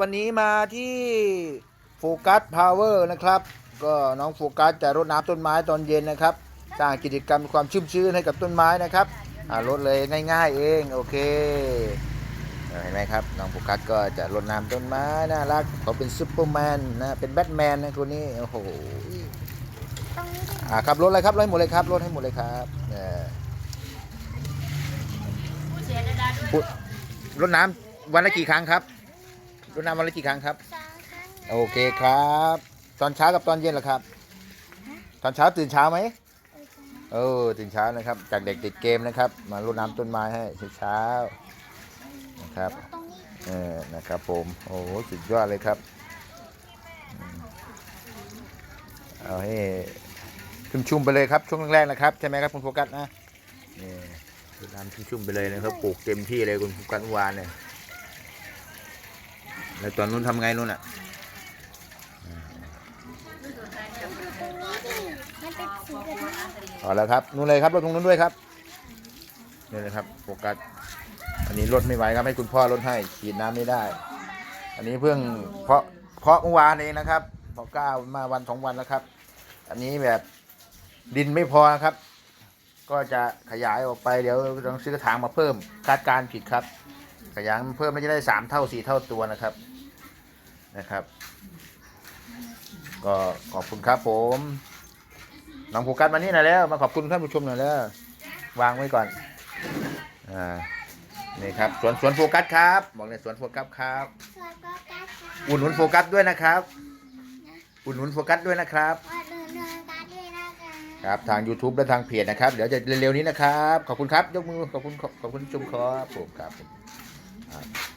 วันนี้มาที่โฟกัสพาวเวอร์นะครับ ก็น้องโฟกัสจะรดน้ำต้นไม้ตอนเย็นนะครับสร้างกิจกรรมความชุ่มชื้นให้กับต้นไม้นะครับอ่ารดเลยง่าย ๆ เองโอเคเห็นไหมครับน้องโฟกัสก็จะรดน้ำต้นไม้น่ารักเขาเป็นซูเปอร์แมนนะเป็นแบทแมนนะคนนี้โอ้โหตรงนี้ดิอ่าครับรดเลยครับรดให้หมดเลยครับรดให้หมดเลยครับเออพูดรดน้ำวันละกี่ครั้งครับ รดน้ำวันละกี่ครั้งครับ สองครั้งโอเคครับ ตอนเช้ากับตอนเย็นเหรอครับ ตอนเช้าตื่นเช้าไหมเออตื่นเช้านะครับ จากเด็กติดเกมนะครับ มารดน้ำต้นไม้ให้เช้าๆนะครับตรงนี้เออนะครับผมโอ้โหสุดยอดเลยครับอืมเอาให้ชุ่มๆไปเลยครับช่วงแรกๆนะครับใช่ไหมครับคุณโฟกัสนะนี่รดน้ำชุ่มๆไปเลยนะครับปลูกเต็มที่เลยคุณโฟกัสเมื่อวานเนี่ย แล้วตอนนู้นทำไงนู้นอะดูตรงนี้ดิมันเอาแล้วครับนู่นเลยครับรถตรงนู้นด้วยครับนี่เลยครับโฟกัสอันนี้รถไม่ไหวครับให้คุณพ่อรถให้ฉีดน้ำไม่ได้ อันนี้เพิ่งเพาะเพาะเมื่อวานเองนะครับเพาะก้าวมาวันสองวันแล้วครับ อันนี้แบบดินไม่พอนะครับ ก็จะขยายออกไปเดี๋ยวต้องซื้อกระถางมาเพิ่มคาดการผิดครับ ขยายมันเพิ่มแล้วจะได้สามเท่าสี่เท่าตัวนะครับนะครับ ก็ขอบคุณครับผมน้องโฟกัสมานี่หน่อยแล้ว มาขอบคุณท่านผู้ชมหน่อยแล้ว วางไว้ก่อนอ่านี่ครับสวนสวนโฟกัสครับบอกเลยสวนโฟกัสครับส่วนก็กัดค่ะอุดหนุนโฟกัสด้วยนะครับ อุดหนุนโฟกัสด้วยนะครับ ว่าเดินเดินกัดด้วยนะคะครับทาง YouTube และทางเพจนะครับ เดี๋ยวจะเร็วๆนี้นะครับ ขอบคุณครับ ยกมือขอบคุณขอบขอบคุณที่ชมครับผมครับ হয়